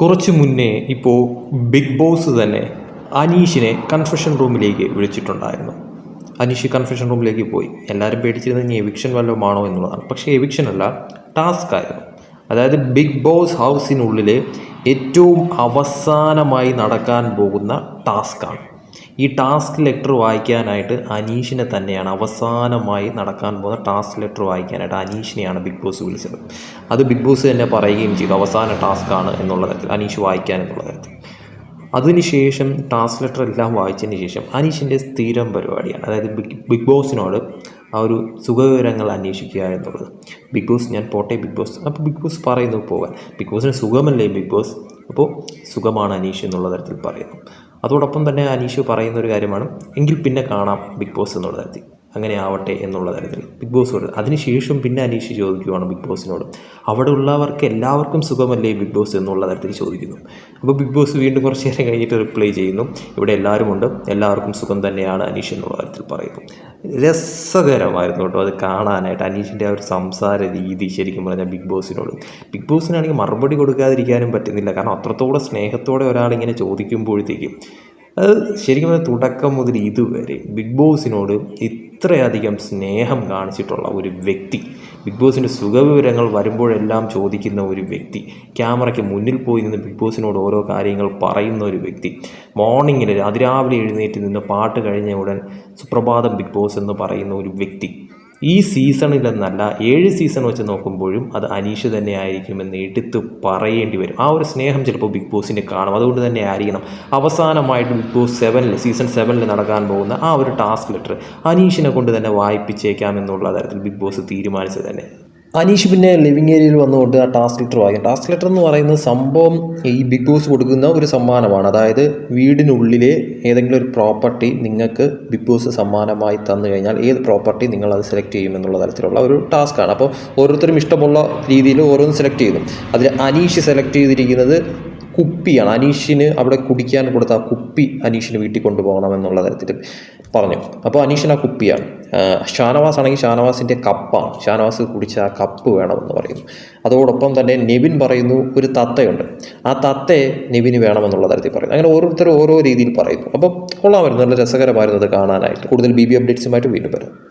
കുറച്ച് മുന്നേ ഇപ്പോൾ ബിഗ് ബോസ് തന്നെ അനീഷിനെ കൺഫെഷൻ റൂമിലേക്ക് വിളിച്ചിട്ടുണ്ടായിരുന്നു. അനീഷ് കൺഫെഷൻ റൂമിലേക്ക് പോയി. എല്ലാവരും പേടിച്ചിരുന്നത് ഇനി എവിക്ഷൻ വല്ലതുമാണോ എന്നുള്ളതാണ്. പക്ഷേ എവിക്ഷൻ അല്ല ടാസ്ക് ആയിരുന്നു. അതായത് ബിഗ് ബോസ് ഹൗസിനുള്ളിൽ ഏറ്റവും അവസാനമായി നടക്കാൻ പോകുന്ന ടാസ്ക്കാണ് ഈ ടാസ്ക് ലെറ്റർ വായിക്കാനായിട്ട് അനീഷിനെ തന്നെയാണ് അവസാനമായി നടക്കാൻ പോകുന്ന ടാസ്ക് ലെറ്റർ വായിക്കാനായിട്ട് അനീഷിനെയാണ് ബിഗ് ബോസ് വിളിച്ചത്. അത് ബിഗ് ബോസ് തന്നെ പറയുകയും ചെയ്തു അവസാന ടാസ്ക്കാണ് എന്നുള്ള തരത്തിൽ അനീഷ് വായിക്കാൻ എന്നുള്ള തരത്തിൽ. അതിനുശേഷം ടാസ്ക് ലെറ്റർ എല്ലാം വായിച്ചതിന് ശേഷം അനീഷിന്റെ സ്ഥിരം പരിപാടിയാണ്. അതായത് ബിഗ് ബിഗ് ബോസിനോട് ആ ഒരു സുഖവിവരങ്ങൾ അന്വേഷിക്കുക എന്നുള്ളത്. ബിഗ് ബോസ് ഞാൻ പോട്ടെ ബിഗ് ബോസ് അപ്പോൾ ബിഗ് ബോസ് പറയുന്നു പോകാൻ. ബിഗ് ബോസിന് സുഖമല്ലേ ബിഗ് ബോസ് അപ്പോൾ സുഖമാണ് അനീഷ് എന്നുള്ള തരത്തിൽ പറയുന്നു. അതോടൊപ്പം തന്നെ അനീഷ് പറയുന്ന ഒരു കാര്യമാണ് എങ്കിൽ പിന്നെ കാണാം ബിഗ് ബോസ് എന്നുള്ള തരത്തിൽ അങ്ങനെ ആവട്ടെ എന്നുള്ള തരത്തിൽ. ബിഗ് ബോസ് ബോസോട് അതിനുശേഷം പിന്നെ അനീഷ് ചോദിക്കുവാണ് ബിഗ് ബോസിനോട്. അവിടെ ഉള്ളവർക്ക് എല്ലാവർക്കും സുഖമല്ലേ ബിഗ് ബോസ് എന്നുള്ള തരത്തിൽ ചോദിക്കുന്നു. അപ്പോൾ ബിഗ് ബോസ് വീണ്ടും കുറച്ച് നേരം കഴിഞ്ഞിട്ട് റിപ്ലൈ ചെയ്യുന്നു. ഇവിടെ എല്ലാവരുമുണ്ട്. എല്ലാവർക്കും സുഖം തന്നെയാണ് അനീഷ് എന്നുള്ള തരത്തിൽ പറയുന്നു. രസകരമായിരുന്നു കേട്ടോ അത് കാണാനായിട്ട്. അനീഷിന്റെ ആ ഒരു സംസാര രീതി ശരിക്കും പറഞ്ഞാൽ ബിഗ് ബോസിനോട്. ബിഗ് ബോസിനാണെങ്കിൽ മറുപടി കൊടുക്കാതിരിക്കാനും പറ്റുന്നില്ല. കാരണം അത്രത്തോളം സ്നേഹത്തോടെ ഒരാളിങ്ങനെ ചോദിക്കുമ്പോഴത്തേക്കും അത് ശരിക്കും പറഞ്ഞാൽ തുടക്കം മുതൽ ഇതുവരെ ബിഗ് ബോസിനോട് ഇത്രയധികം സ്നേഹം കാണിച്ചിട്ടുള്ള ഒരു വ്യക്തി ബിഗ് ബോസിന്റെ സുഖവിവരങ്ങൾ വരുമ്പോഴെല്ലാം ചോദിക്കുന്ന ഒരു വ്യക്തി ക്യാമറയ്ക്ക് മുന്നിൽ പോയി നിന്ന് ബിഗ് ബോസിനോട് ഓരോ കാര്യങ്ങൾ പറയുന്ന ഒരു വ്യക്തി മോർണിംഗിൽ അതിരാവിലെ എഴുന്നേറ്റ് നിന്ന് പാട്ട് കഴിഞ്ഞ ഉടൻ സുപ്രഭാതം ബിഗ് ബോസ് എന്ന് പറയുന്ന ഒരു വ്യക്തി. ഈ സീസണിലെന്നല്ല ഏഴ് സീസൺ വെച്ച് നോക്കുമ്പോഴും അത് അനീഷ് തന്നെ ആയിരിക്കുമെന്ന് എടുത്ത് പറയേണ്ടി വരും. ആ ഒരു സ്നേഹം ചിലപ്പോൾ ബിഗ് ബോസിന് കാണും. അതുകൊണ്ട് തന്നെ ആയിരിക്കണം. അവസാനമായിട്ട് ബിഗ് ബോസ് സെവനിൽ സീസൺ സെവനിൽ നടക്കാൻ പോകുന്ന ആ ഒരു ടാസ്ക് ലെറ്റർ അനീഷിനെ കൊണ്ട് തന്നെ വായിപ്പിച്ചേക്കാം എന്നുള്ള തരത്തിൽ ബിഗ് ബോസ് തീരുമാനിച്ചത് തന്നെ. അനീഷ് പിന്നെ ലിവിങ് ഏരിയയിൽ വന്നുകൊണ്ട് ആ ടാസ്ക് ലെറ്റർ വായിക്കും ടാസ്ക് ലെറ്റർ എന്ന് പറയുന്ന സംഭവം ഈ ബിഗ് ബോസ് കൊടുക്കുന്ന ഒരു സമ്മാനമാണ്. അതായത് വീടിനുള്ളിലെ ഏതെങ്കിലും ഒരു പ്രോപ്പർട്ടി നിങ്ങൾക്ക് ബിഗ് ബോസ് സമ്മാനമായി തന്നു കഴിഞ്ഞാൽ ഏത് പ്രോപ്പർട്ടി നിങ്ങൾ അത് സെലക്ട് ചെയ്യും എന്നുള്ള തരത്തിലുള്ള ഒരു ടാസ്ക്കാണ് അപ്പോൾ ഓരോരുത്തരും ഇഷ്ടമുള്ള രീതിയിൽ ഓരോന്ന് സെലക്ട് ചെയ്യുന്നു. അതിൽ അനീഷ് സെലക്ട് ചെയ്തിരിക്കുന്നത് കുപ്പിയാണ്. അനീഷിന് അവിടെ കുടിക്കാൻ കൊടുത്ത ആ കുപ്പി അനീഷിന് വീട്ടിൽ കൊണ്ടുപോകണം എന്നുള്ള തരത്തിൽ പറഞ്ഞു. അപ്പോൾ അനീഷിന് ആ കുപ്പിയാണ്. ഷാനവാസ് ആണെങ്കിൽ ഷാനവാസിന്റെ കപ്പാണ് ഷാനവാസ് കുടിച്ച ആ കപ്പ് വേണമെന്ന് പറയുന്നു അതോടൊപ്പം തന്നെ നെവിൻ പറയുന്നു ഒരു തത്തയുണ്ട്. ആ തത്തയെ നെവിന് വേണമെന്നുള്ള തരത്തിൽ പറയുന്നു. അങ്ങനെ ഓരോരുത്തരും ഓരോ രീതിയിൽ പറയുന്നു. അപ്പം കൊള്ളാമായിരുന്നു നല്ല രസകരമായിരുന്നു അത് കാണാനായിട്ട്. കൂടുതൽ ബി ബി അപ്ഡേറ്റ്സുമായിട്ട് വീണ്ടും വരാം.